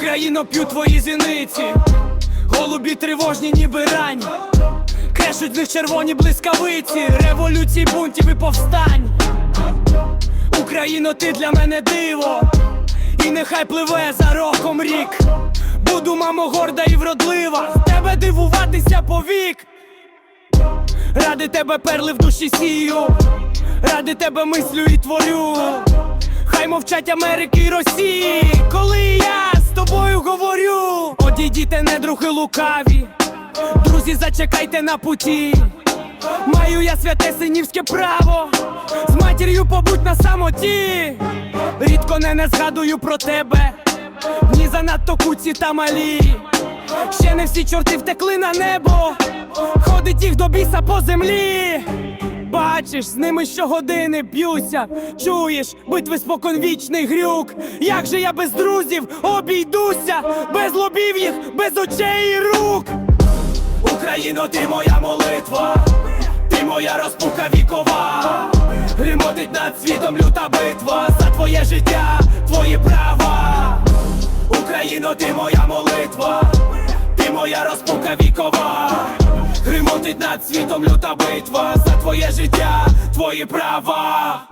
Україно, п'ю твої зіниці, голубі тривожні, ніби рані. Крешуть з них червоні блискавиці, революцій, бунтів і повстань. Україно, ти для мене диво, і нехай пливе за роком рік. Буду, мамо, горда і вродлива, з тебе дивуватися повік. Ради тебе перли в душі сію, ради тебе мислю і творю. Хай мовчать Америки і Росії, коли я Одійдіте, недруги лукаві, друзі, зачекайте на путі. Маю я святе синівське право, з матір'ю побудь на самоті. Рідко не, не згадую про тебе, ні занадто куці та малі. Ще не всі чорти втекли на небо, ходить їх до біса по землі. Бачиш, з ними щогодини б'юся, чуєш, битви споконвічний грюк. Як же я без друзів обійдуся, без лобів їх, без очей і рук. Україно, ти моя молитва, ти моя розпука вікова. Гримотить над світом люта битва за твоє життя, твої права. Україно, ти моя молитва, ти моя розпука вікова. Над світом люта битва за твоє життя, твої права.